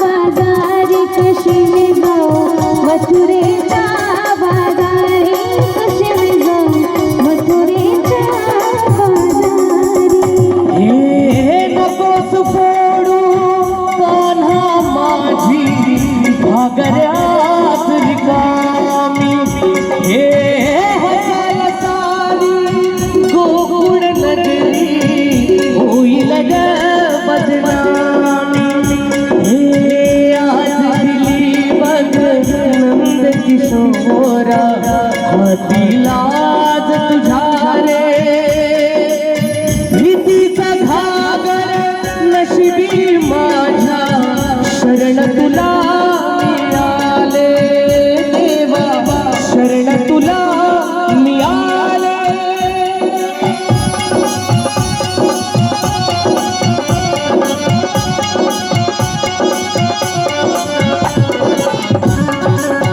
बाज़ार कशी? मोरा होती लाज तुझ्या रे भीतीचा घागर नशिबी माझ्या शरण तुला मिळाले. देवा शरण तुला मिळाले.